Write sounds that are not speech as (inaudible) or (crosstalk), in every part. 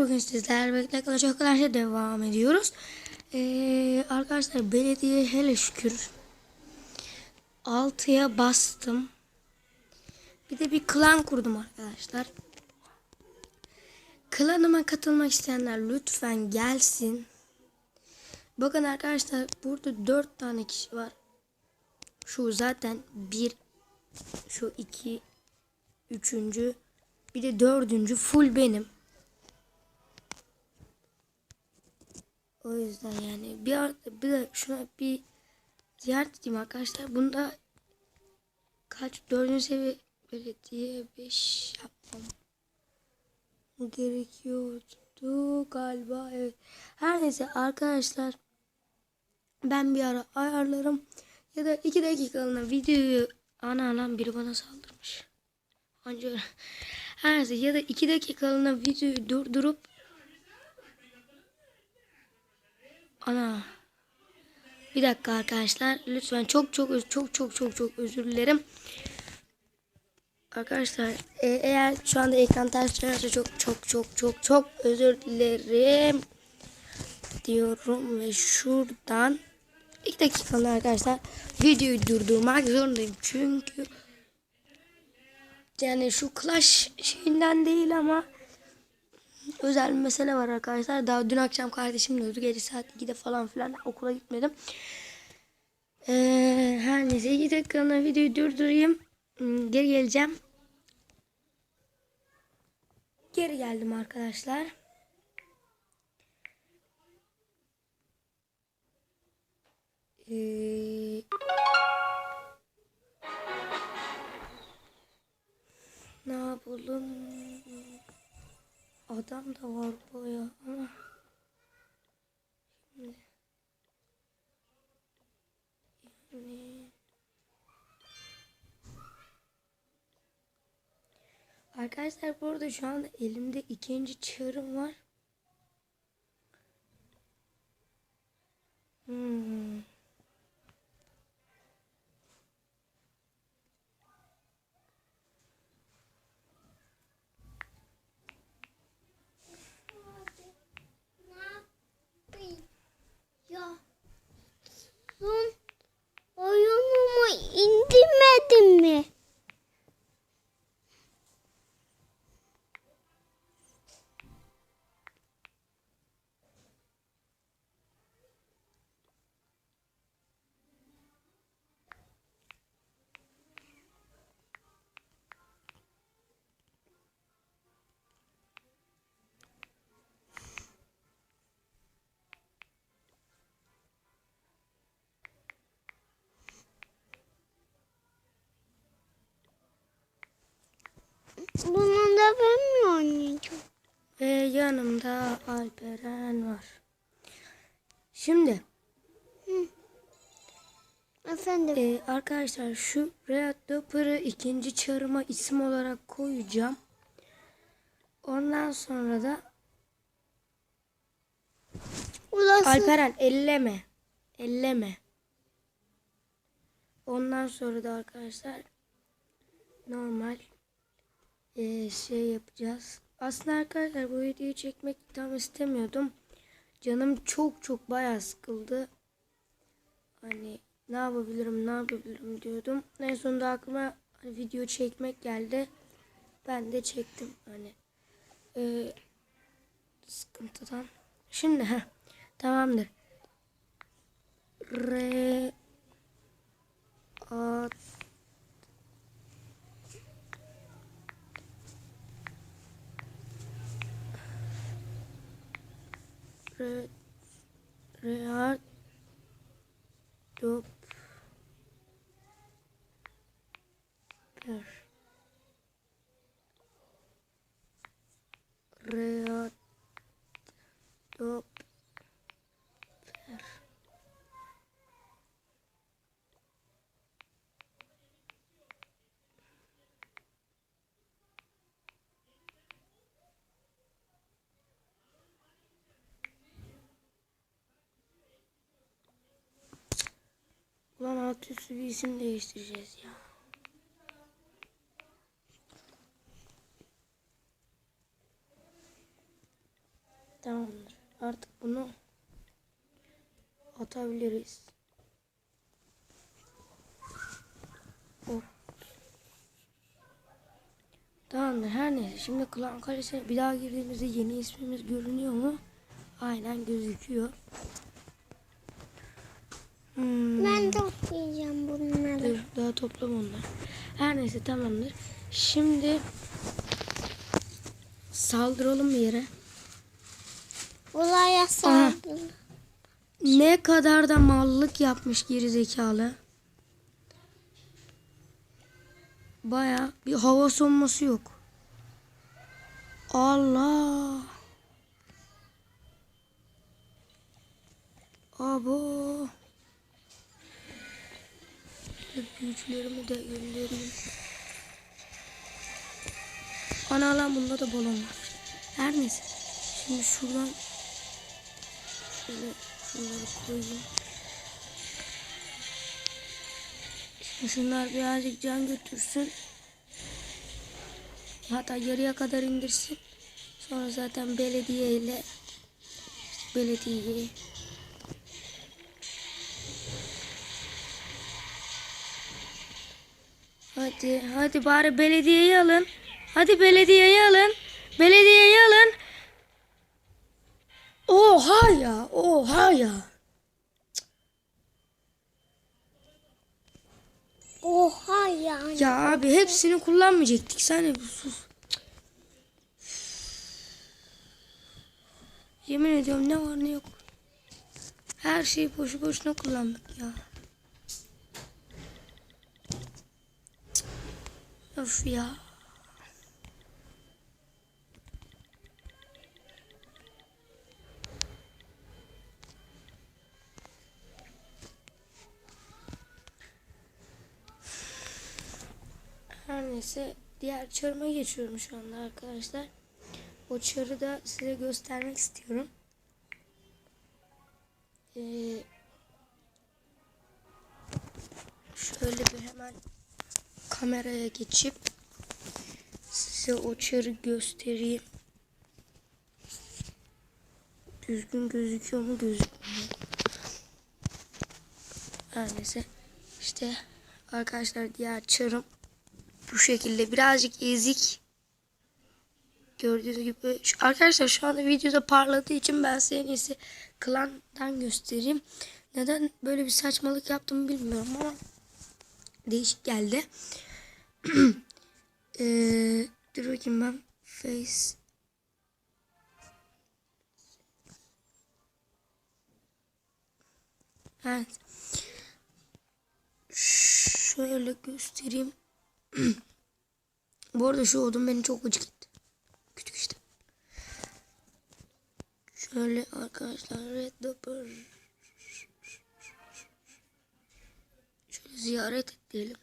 bugün sizler bekle kadar şey devam ediyoruz. Ee, arkadaşlar belediye hele şükür 6'ya bastım. Bir de bir klan kurdum arkadaşlar. Klanıma katılmak isteyenler lütfen gelsin. Bakın arkadaşlar burada 4 tane kişi var. Şu zaten bir, şu iki, üçüncü, bir de dördüncü full benim. O yüzden yani bir arada bir de şuna bir ziyaret edeyim arkadaşlar. Bunda kaç dördüncü seviye belediye 5 yapmam gerekiyordu galiba evet. Her neyse arkadaşlar ben bir ara ayarlarım ya da iki dakikalığına videoyu ana lan biri bana saldırmış. Ancak (laughs) her neyse ya da iki dakikalığına videoyu durdurup ana. Bir dakika arkadaşlar. Lütfen çok çok çok çok çok çok özür dilerim. Arkadaşlar e, eğer şu anda ekran ters dönerse çok çok çok çok çok özür dilerim diyorum ve şuradan iki dakikalığına arkadaşlar videoyu durdurmak zorundayım. Çünkü yani şu Clash şeyinden değil ama özel bir mesele var arkadaşlar. Daha dün akşam kardeşim öldü. Gece saat 2'de falan filan okula gitmedim. Ee, her neyse 2 dakikalığına videoyu durdurayım. Hmm, Geri geleceğim. Geri geldim arkadaşlar. Ee, ne yapalım? Adam da var baya ama şimdi yani Arkadaşlar burada şu anda elimde ikinci çığırım var. Hmm. Bunun da ben mi oynayacağım? Ve yanımda Alperen var. Şimdi Efendim. Ee, arkadaşlar şu Red Dopper'ı ikinci çarıma isim olarak koyacağım. Ondan sonra da Burası Alperen elleme. Elleme. Ondan sonra da arkadaşlar normal ee, şey yapacağız. Aslında arkadaşlar bu videoyu çekmek tam istemiyordum. Canım çok çok bayağı sıkıldı. Hani ne yapabilirim ne yapabilirim diyordum. En sonunda aklıma hani video çekmek geldi. Ben de çektim hani ee, sıkıntıdan. Şimdi ha tamamdır. Re at Re Real Üstü bir isim değiştireceğiz ya. Tamamdır. Artık bunu atabiliriz. Hop. Tamamdır. Her neyse. Şimdi Klan Kalesi'ne bir daha girdiğimizde yeni ismimiz görünüyor mu? Aynen gözüküyor. Hmm. Ben toplayacağım bunları. Dur daha toplam onlar. Her neyse tamamdır. Şimdi saldıralım bir yere. Olaya saldım. Ne kadar da mallık yapmış gerizekalı. Baya bir hava sonması yok. Allah. Abo. Büyücülerimi de göndereyim. Ana lan bunda da balon var. Her neyse. Şimdi şuradan şöyle şunları koyayım. Şimdi şunlar birazcık can götürsün. Hatta yarıya kadar indirsin. Sonra zaten belediye ile belediye Hadi hadi bari belediyeyi alın. Hadi belediyeyi alın. Belediyeyi alın. Oha ya. Oha ya. Oha yani. Ya abi hepsini kullanmayacaktık. Sen de sus. Yemin ediyorum ne var ne yok. Her şeyi boşu boşuna kullandık ya. Of ya. Her neyse diğer çarıma geçiyorum şu anda arkadaşlar. O çarı da size göstermek istiyorum. Ee, şöyle bir hemen kameraya geçip size o çarı göstereyim. Düzgün gözüküyor mu gözükmüyor. Her neyse işte arkadaşlar diğer çarım bu şekilde birazcık ezik. Gördüğünüz gibi şu, arkadaşlar şu anda videoda parladığı için ben size en iyisi klandan göstereyim. Neden böyle bir saçmalık yaptım bilmiyorum ama değişik geldi. (clears throat) ee, dur bakayım ben face Evet. Şöyle göstereyim. (clears throat) Bu arada şu odun beni çok gıcık etti. Küçük işte. Şöyle arkadaşlar Red Dapper. Şöyle ziyaret et diyelim.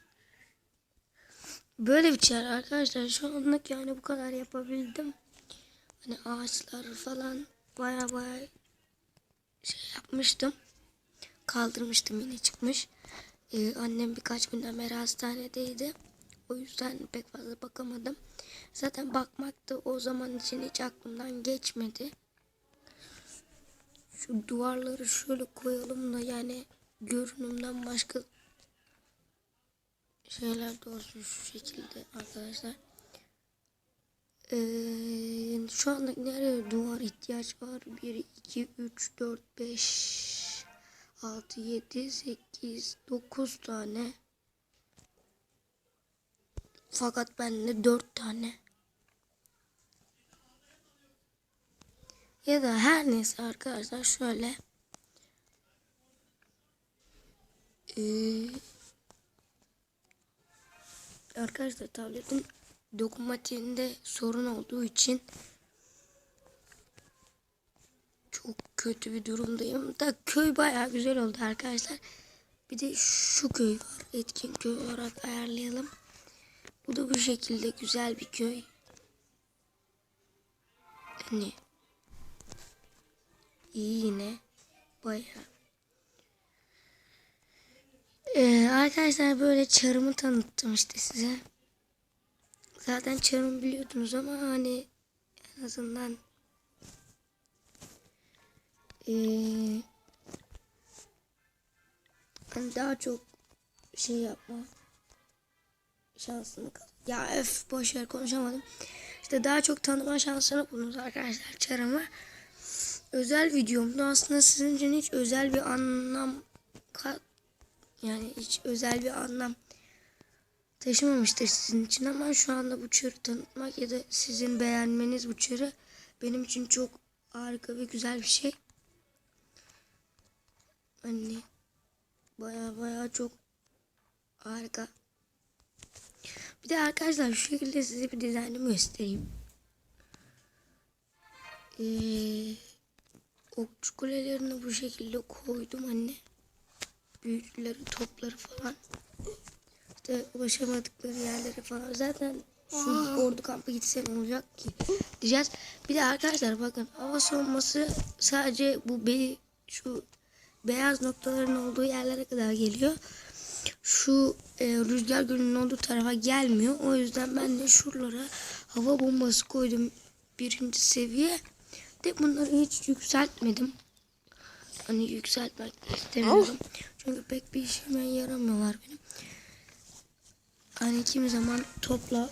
Böyle bir çare arkadaşlar. Şu anlık yani bu kadar yapabildim. Hani ağaçlar falan baya baya şey yapmıştım. Kaldırmıştım yine çıkmış. Ee, annem birkaç günden beri hastanedeydi. O yüzden pek fazla bakamadım. Zaten bakmak da o zaman için hiç aklımdan geçmedi. Şu duvarları şöyle koyalım da yani görünümden başka şeyler de olsun şu şekilde arkadaşlar. Ee, şu anda nereye duvar ihtiyaç var? 1, 2, 3, 4, 5, 6, 7, 8, 9 tane. Fakat bende dört tane. Ya da her neyse arkadaşlar şöyle. Ee, arkadaşlar tabletin dokunmatiğinde sorun olduğu için çok kötü bir durumdayım. Da köy bayağı güzel oldu arkadaşlar. Bir de şu köy var. Etkin köy olarak ayarlayalım. Bu da bu şekilde güzel bir köy. Hani iyi yine bayağı. Ee, arkadaşlar böyle çarımı tanıttım işte size. Zaten çarımı biliyordunuz ama hani en azından Ee, hani daha çok şey yapma şansını ya öf boş ver konuşamadım. İşte daha çok tanıma şansını buldunuz arkadaşlar çarımı. Özel videomdu aslında sizin için hiç özel bir anlam kat yani hiç özel bir anlam taşımamıştır sizin için ama şu anda bu çarı tanıtmak ya da sizin beğenmeniz bu çarı benim için çok harika ve güzel bir şey. Hani baya baya çok harika. Bir de arkadaşlar şu şekilde size bir dizaynımı göstereyim. Ee, okçu kulelerini bu şekilde koydum anne. Büyükleri, topları falan. İşte ulaşamadıkları yerlere falan. Zaten şu ordu kampı gitse ne olacak ki? Diyeceğiz. Bir de arkadaşlar bakın hava soğuması sadece bu be şu beyaz noktaların olduğu yerlere kadar geliyor. Şu e, rüzgar gölünün olduğu tarafa gelmiyor. O yüzden ben de şuralara hava bombası koydum. Birinci seviye. De bunları hiç yükseltmedim. Hani yükseltmek istemiyorum. Çünkü pek bir işime yaramıyorlar benim. Hani kimi zaman topla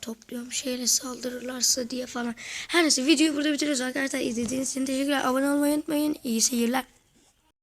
topluyorum şeyle saldırırlarsa diye falan. Her neyse videoyu burada bitiriyoruz arkadaşlar. İzlediğiniz için teşekkürler. Abone olmayı unutmayın. İyi seyirler.